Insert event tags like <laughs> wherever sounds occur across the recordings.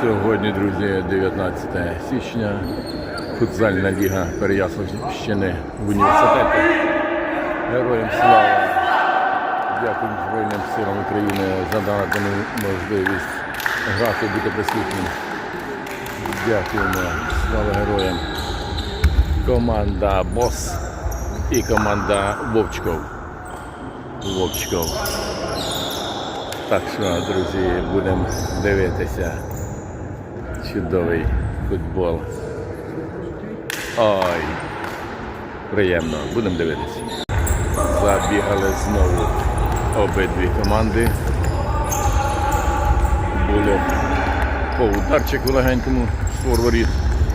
Сьогодні, друзі, 19 січня. Футзальна ліга Переяславщини в університеті. Героям слава! Дякую Збройним силам України за надану можливість грати, бути присутнім. Дякуємо. Слава героям. Команда Бос і команда Вовчков. Вовчков. Так що, друзі, будемо дивитися. Чудовий футбол. Ой, приємно, будемо дивитися. Забігали знову обидві команди. Було по ударчику легенькому створ воріт.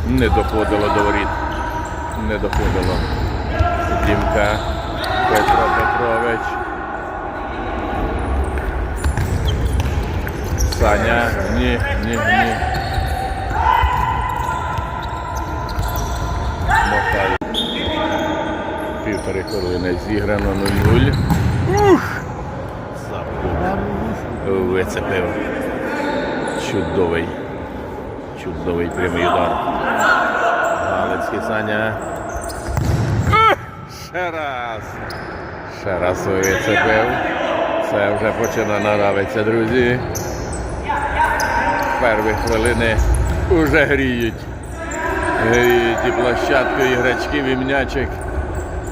Не доходило до воріт. Не доходило. Дімка Петро Петрович. Саня. Ні, ні, ні. Мотай. Півтори хвилини зіграно 0-0. Ух! Вицепив. Чудовий. Чудовий прямий удар. Галицький Саня. Ще раз. Ще раз вицепив. Це вже починає нравитися, друзі. Перші хвилини вже гріють. Гріють і площадку, і грачків, і м'ячик,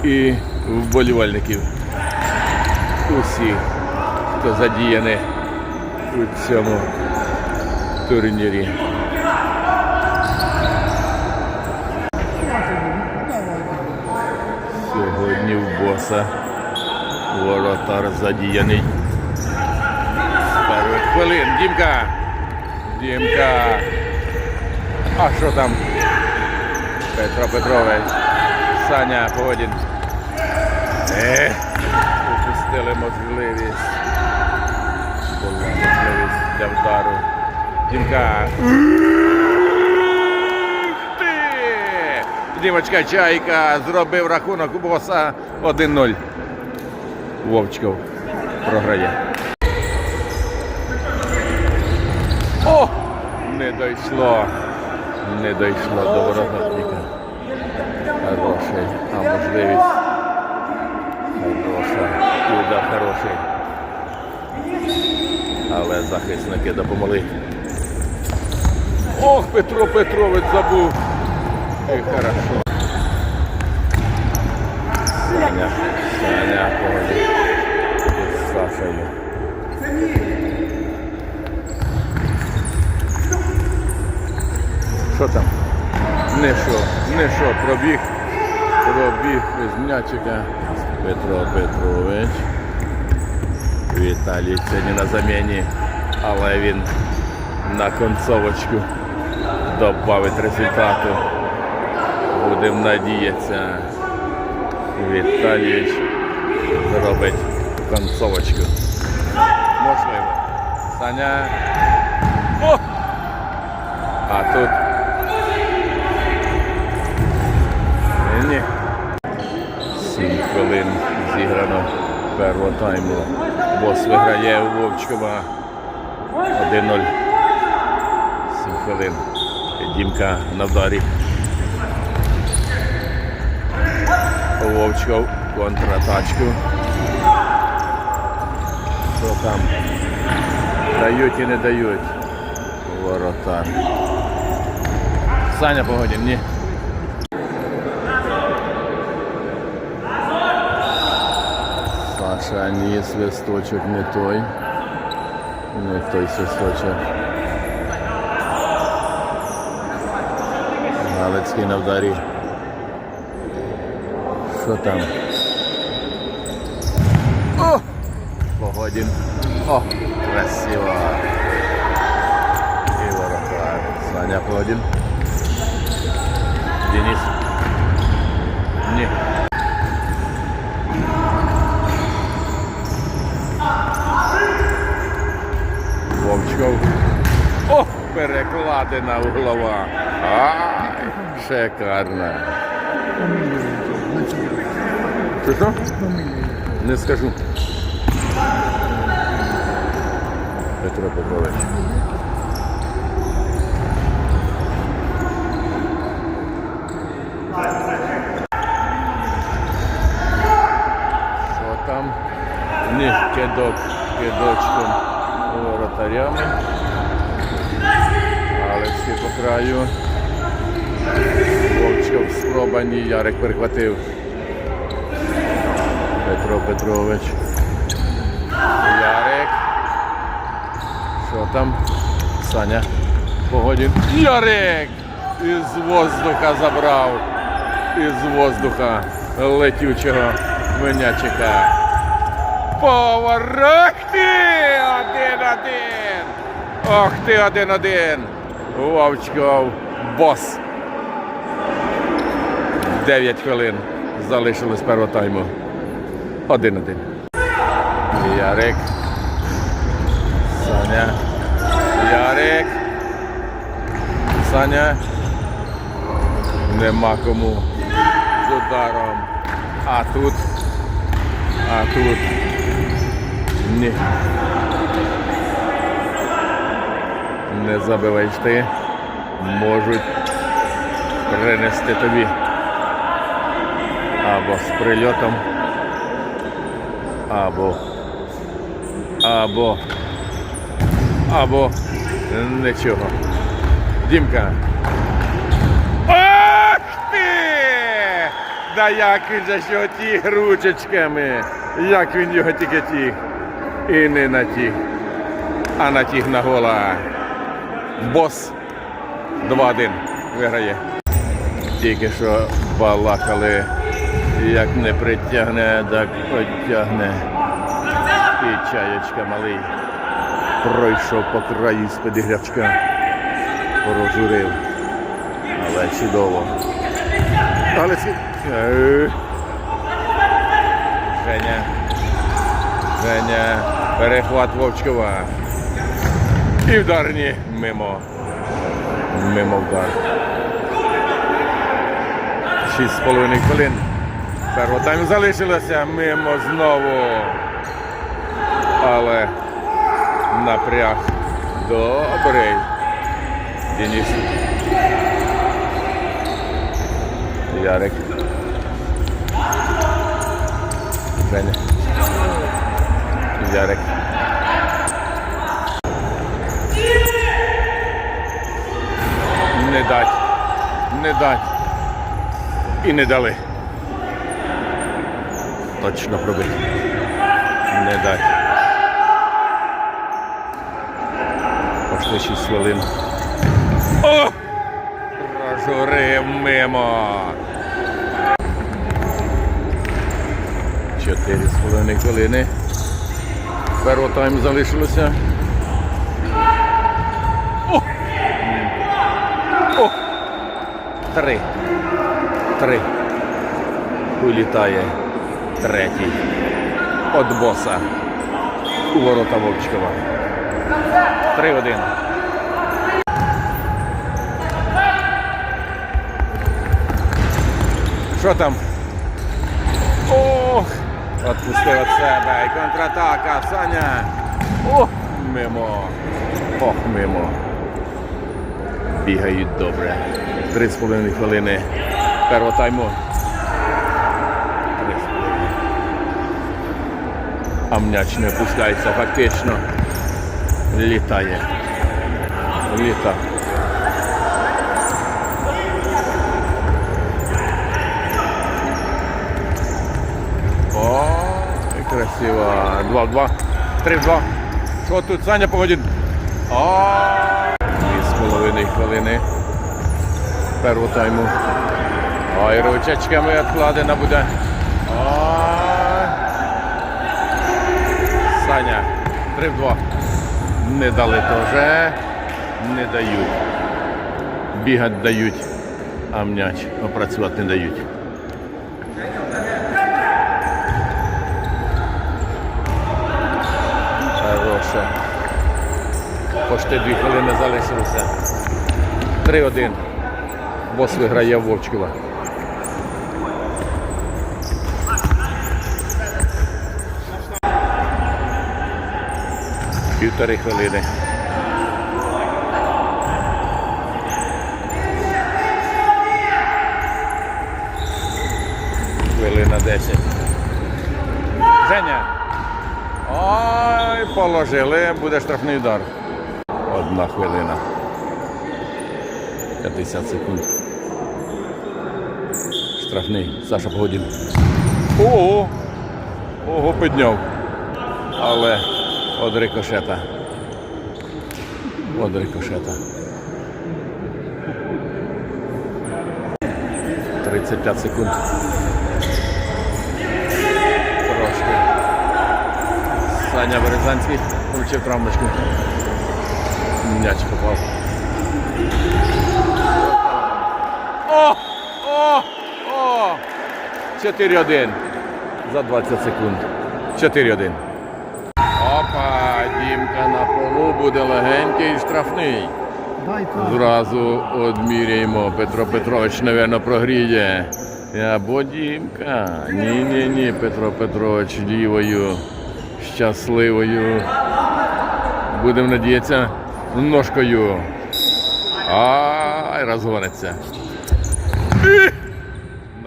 і вболівальників. Усі, хто задіяний у цьому турнірі. Сьогодні в боса воротар задіяний. Хвилин. Дімка! Дімка! А що там? Петро Петрович. Саня Погодін. Ех, упустили можливість. Була можливість для вдару. Дімка. Ух ти! Дімочка Чайка зробив рахунок у боса 1-0. Вовчков програє. О! Не дійшло. Не дійшло до воротника. Хороший. А можливість. Хороша. Удар хороший. Але захисники допомогли. Ох, Петро Петрович забув. І хорошо. Саня. Саня поговорив з Сашею. Що там? Не що, не що, пробіг, пробіг з м'ячика Петро Петрович. Віталій сьогодні на заміні, але він на концовочку додавить результату. Будемо надіятися. Віталійович зробить концовочку. Можливо. Саня. О! А тут хвилин зіграно першого тайму. Бос виграє у Вовчкова 1-0. Сім хвилин. Дімка на вдарі. Вовчков контратачку. Що там? Дають і не дають. Воротар. Саня Погодін, ні. Саша, ні, свисточок не той. Не той свисточок. Галицький на вдарі. Що там? О! Погодін. О, красиво. І воротар. Саня Погодін. Денис. Ні. Вовчков. О, перекладена углова. Ай, шикарна. Що що? Не скажу. Петро Петрович. Що там? Ні, кидок, кидочком воротарями. Але всі по краю. Вовчков спроба ні, Ярик перехватив. Петро Петрович. Ярик. Що там? Саня. Погодін. Ярик! Із воздуха забрав. Із воздуха летючого менячика. Поворот! Один-один! Ох ти, один-один! Вовчков бос. 9 хвилин залишилось першого тайму. Один-один. Ярик. Саня. Ярик. Саня. Нема кому з ударом. А тут. А тут. Ні. Не забиваєш ти. Можуть принести тобі. Або з прильотом. Або. Або. Або нічого. Дімка. Ах ти! Да як він же що ті ручечками. Як він його тільки тіг. І не на ті, а на тіг на гола. Бос 2-1 виграє. Тільки що балакали, як не притягне, так потягне. І чаєчка малий пройшов по краю з-під грячка, прожурив. Але чудово. Але ці... Е. Женя. Женя. Перехват Вовчкова. І вдарні мимо. Мимо вдар. Шість з половиною хвилин. Перво тайм залишилося мимо знову. Але напряг добрий. Денис. Ярик. Женя. Ярик. Не дать. Не дать. І не дали. Точно пробити. Не дать. Пошли 6 хвилин. О! Прожурив мимо. Чотири з половиною хвилини. Першого тайм залишилося. О! О! Три. Три. Улітає третій. От боса. У ворота Вовчкова. Три-один. Що там? Ох! Отпустив від себе. І контратака. Саня. Ох, мимо. Ох, мимо. Бігають добре. Три з половиною хвилини. Першого тайму. Три з половиною. А м'яч не опускається фактично. Літає. Літа. О, красиво. 2 в 2. 3 в 2. Що тут Саня погодін? О, Дві з половиною хвилини. Первого тайму. Ой, ручечками відкладена буде. Ой. Саня. 3 в 2. Не дали теж. Не дають. Бігати дають, а м'яч опрацювати не дають. Хороша. Почти дві хвилини залишилося. 3-1. Бос виграє в Вовчкова. Півтори хвилини. Хвилина 10. Женя. Ой, положили, буде штрафний удар. Одна хвилина. 50 секунд. Штрафний. Саша Погодін. Ого! Ого, підняв. Але од рикошета. Од рикошета. 35 секунд. Трошки. Саня Березанський включив травмочку. М'яч попав. О! О! О! 4-1 за 20 секунд. 4-1. Опа, Дімка на полу буде легенький штрафний. Зразу одміряємо. Петро Петрович, мабуть, прогріє. Або Дімка. Ні-ні-ні, Петро Петрович лівою, щасливою. Будемо надіятися ножкою. Ай, розгониться.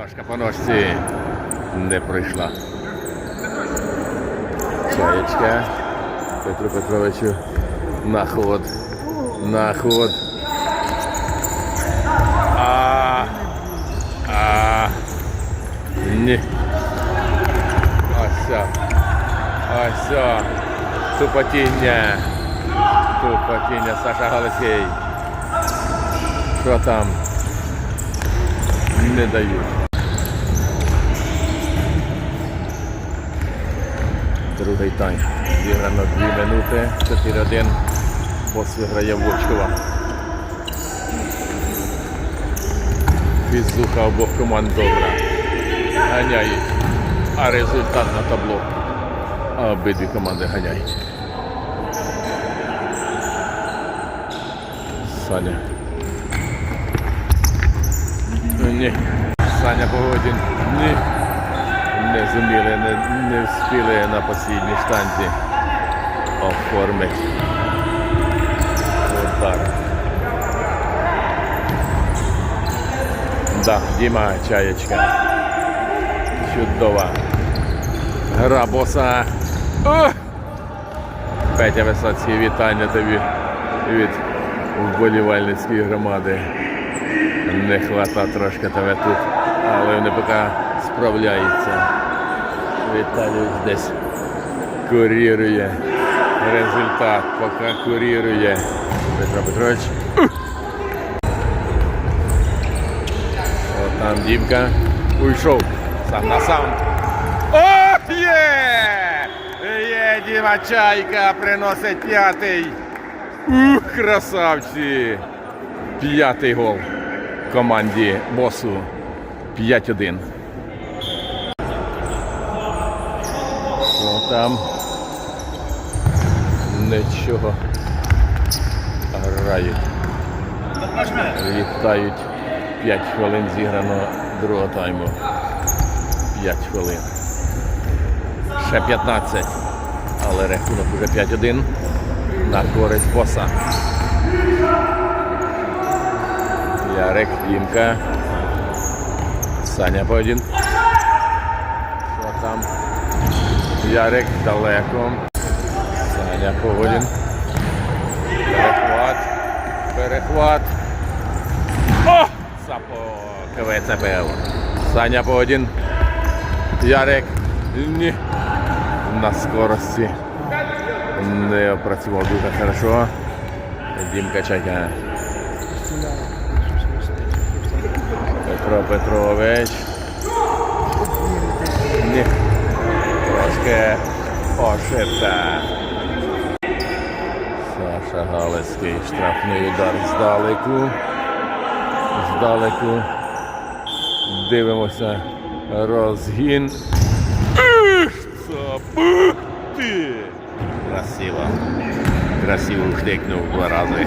Ножка по ножці не пройшла. Чаєчка. Петру Петровичу на ход. На ход. А. А. Ні. Ось. Ось. Тупотіння. Тупотіння Саша Галицький. Що там? Не дають. Другий тайм. Зіграно 2 минути. 4-1. Бос виграє Вовчкова. Фізуха обох команд добра. Ганяють. А результат на табло. Обидві команди ганяють. Саня. Ні. Саня Погодін. Ні. Не зуміли, не, не встигли на послідній штанці оформити удар. Да, Діма чаєчка. Чудова. Гра боса. Петя Висоцький, вітання тобі від вболівальницької громади. Не хвата трошки тебе тут, але вони поки справляються. Віталій десь курірує результат, поки курірує Петро Петрович. От там Дімка уйшов сам на сам. О, є! Є Діма Чайка, приносить п'ятий. Ух, красавці! П'ятий гол команді босу 5-1. О, там нічого грають. Літають 5 хвилин зіграно другого тайму. 5 хвилин. Ще 15. Але рахунок уже 5-1 на користь боса. Ярик, Дімка. Саня Бодін. Ярик далеко. Саня Погодін. Перехват. Перехват. О! Сапо КВЦПЛ. Саня Погодін. Ярик. Ні. На скорості. Не опрацював дуже хорошо. Дімка чекає. Петро Петрович. Ні. Трошки ошибка. Саша Галицький штрафний удар здалеку. Здалеку. Дивимося. Розгін. Ех, Красиво. Красиво вштикнув два рази.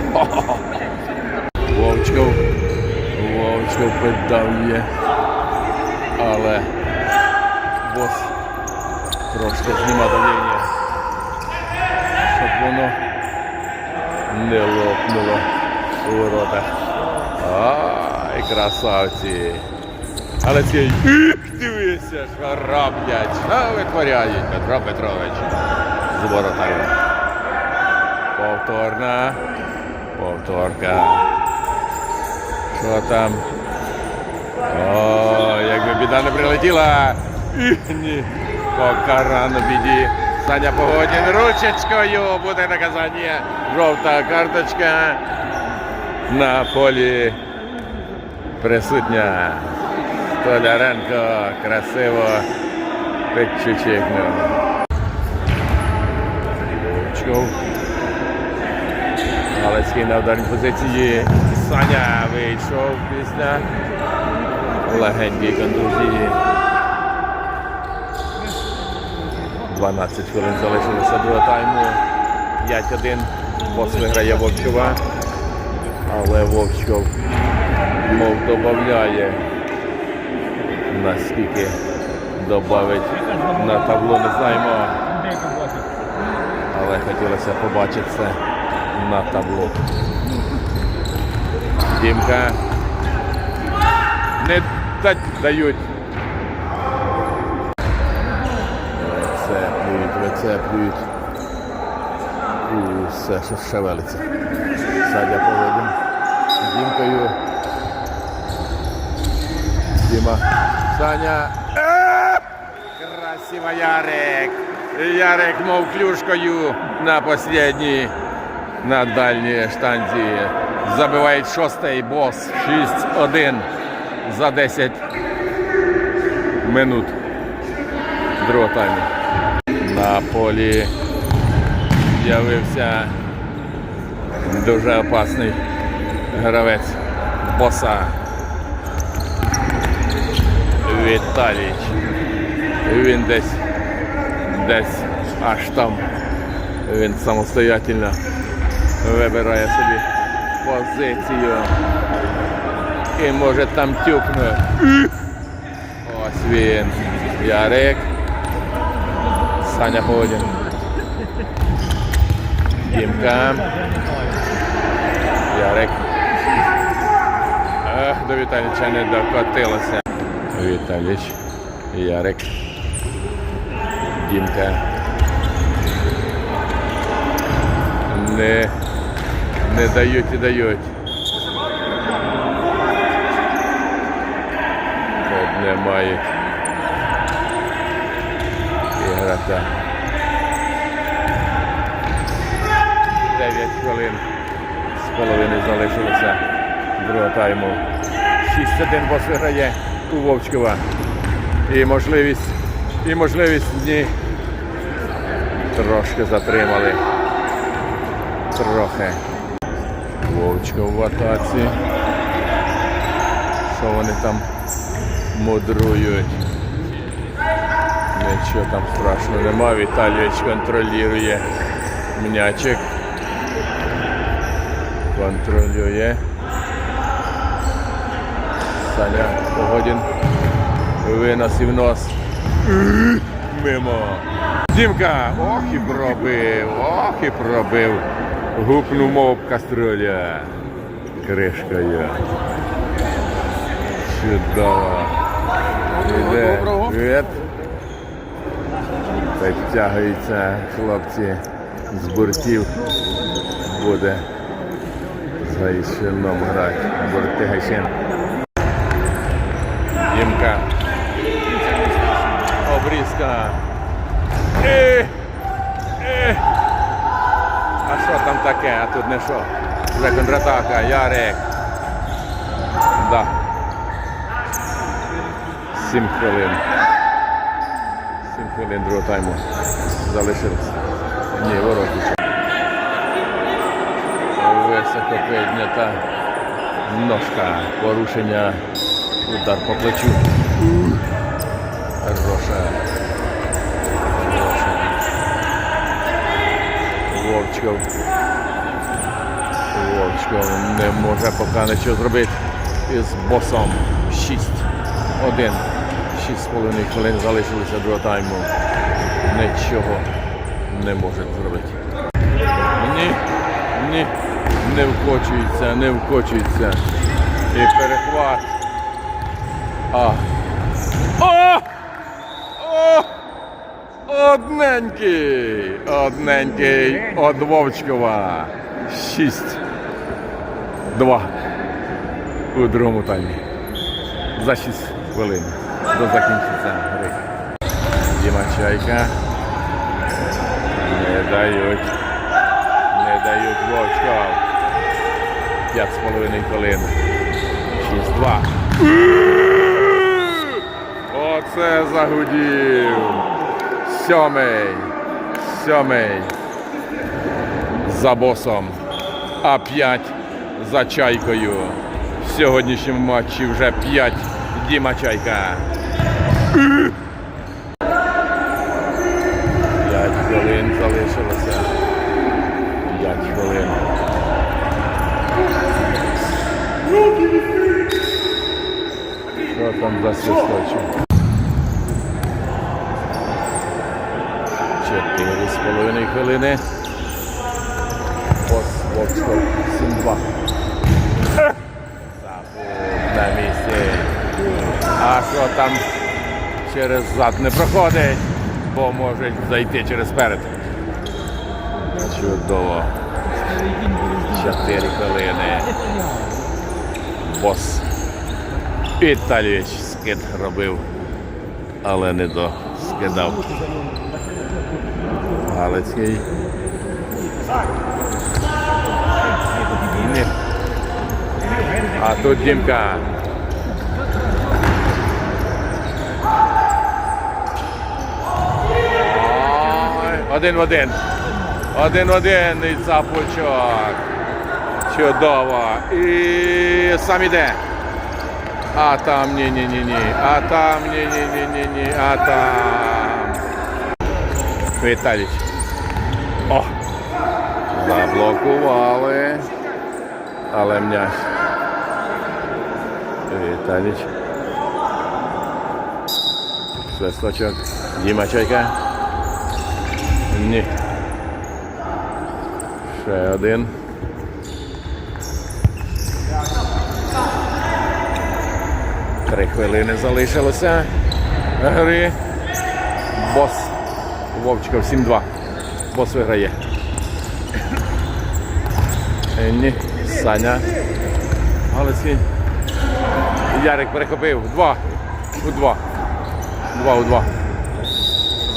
Вовчков. Вовчков піддав'є. Але бос трошки зніма давлення. Щоб воно не лопнуло у воротах. Ай, красавці. Але цей дивися, що роблять, що витворяють Петро Петрович з воротарем. Повторна. Повторка. Що там? О, якби біда не прилетіла. Ні. Поки рано біді. Саня Погодін ручечкою буде наказання. Жовта карточка на полі присутня. Толяренко красиво підчучикнув. Чков. Галицький на ударній позиції. Саня вийшов після легенької контузії. 12 хвилин залишилося до тайму. 5-1. Бос виграє Вовчова. Але Вовчков мов додає. Наскільки додавить на табло, не знаємо. Але хотілося побачити це на табло. Дімка. Не да- дають. Вицеплюють. І все, що шевелиться. Садя поводим. Дімкою. Діма. Саня. Красиво Ярик. Ярик мов клюшкою на последній, на дальній штанзі. Забиває шостий бос. 6-1 за 10 минут другого тайму. На полі з'явився дуже опасний гравець боса Віталіч. Він десь десь аж там. Він самостоятельно вибирає собі позицію. І може там тюкне. Ось він. Ярик. Саня Ходін. Дімка. Ярик. Ех, до Віталіча не докотилося. Віталіч. Ярик. Дімка. Не, не дають і дають. Тут немає ігрока. 9 хвилин з половини залишилося другого тайму. 6-1 бос виграє у Вовчкова. І можливість, і можливість ні. Трошки затримали. Трохи. Вовчков в атаці. Що вони там мудрують? Нічого там страшного нема. Віталійович контролює м'ячик. Контролює. Саня Погодін. Виносив нос. Мимо. Дімка! Ох і пробив! Ох і пробив. Гупнув мов каструля. Кришкою. Чудово. Іде. Привіт. Підтягуються хлопці з бортів. Буде з Гайшином грати. Борти Гайшин. Дімка. Обрізка. Е. А що там таке? А тут не що? Вже контратака, Ярик. Да. Сім хвилин. Хвилин другого тайму залишилось. Ні, вороти. Високо піднята ножка. Порушення. Удар по плечу. Хороша. Вовчков. Вовчков не може поки нічого зробити із босом. 6-1. 6,5 хвилин залишилося до тайму. Нічого не може зробити. Ні, ні, не вкочується, не вкочується. І перехват. А. О! О! Одненький! Одненький од Вовчкова. Шість. Два. У другому таймі. За 6 хвилин до закінчиться гри. Діма Чайка. Не дають. Не дають з половиною хвилин. 6-2. Оце загудів. Сьомий. Сьомий. За босом. А п'ять за чайкою. В сьогоднішньому матчі вже п'ять Діма Чайка. П'ять хвилин залишилося. П'ять хвилин. Що там за свисточок? Чотири з половиною хвилини. Ось Вовчков 7-2. Запук на місці. А що там через зад не проходить, бо може зайти через перед. Чудово. Чотири хвилини. Бос. Віталійович скид робив, але не до скидав. Галицький. А тут Дімка. Один в один. Один в один і цапочок. Чудово. І сам іде. А там ні-ні-ні-ні. А там ні-ні-ні-ні-ні. А там. Віталіч. О! Заблокували. Але м'яч. Віталіч. Свисточок. Діма Чайка. Ні. Ще один. Три хвилини залишилося гри. Бос. Вовчиков 7-2. Бос виграє. Ні. Саня. Галицький. Ярик перехопив. Два. У два. Два у два.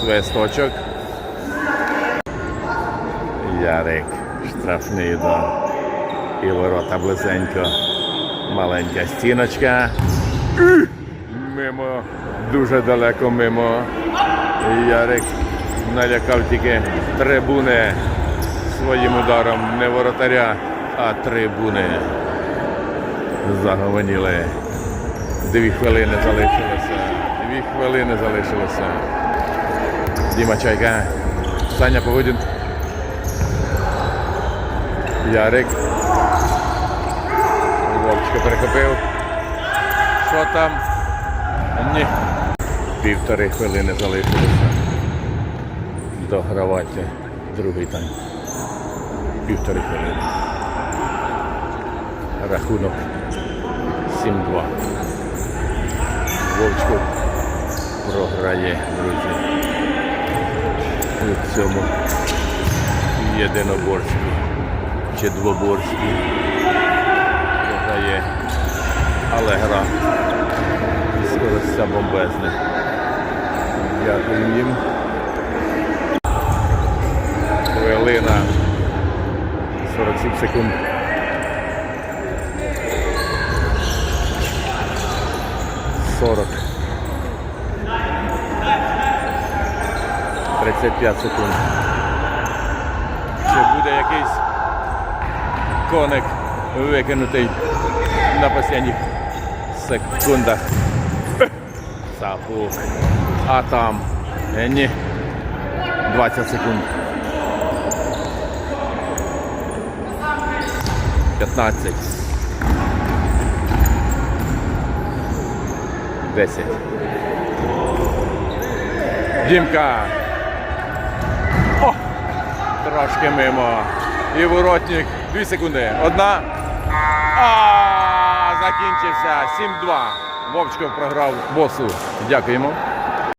Свисточок. Ярик. Штрафний удар. І ворота близенько. Маленька стіночка. Мимо. Дуже далеко мимо. Ярик налякав тільки трибуни своїм ударом. Не воротаря, а трибуни. Загомоніли. Дві хвилини залишилося. Дві хвилини залишилося. Діма Чайка. Саня Погодін. Ярик. Вовчика перехопив. Що там? Ні. Півтори хвилини залишилося. Догравати другий тайм. Півтори хвилини. Рахунок 7-2. Вовчко програє, друзі. У цьому єдиноборстві чи двоборстві програє. Але гра скоростя бомбезне. Дякую їм. Хвилина 47 секунд. Сорок. 35 секунд. Чи буде якийсь коник викинутий на останніх секундах? <laughs> Сапук. А там. Е, Ні. 20 секунд. 15. 10. Дімка. О! Трошки мимо. і воротник. Дві секунди. Одна. Закінчився. 7-2. Вовчков програв босу. Дякуємо.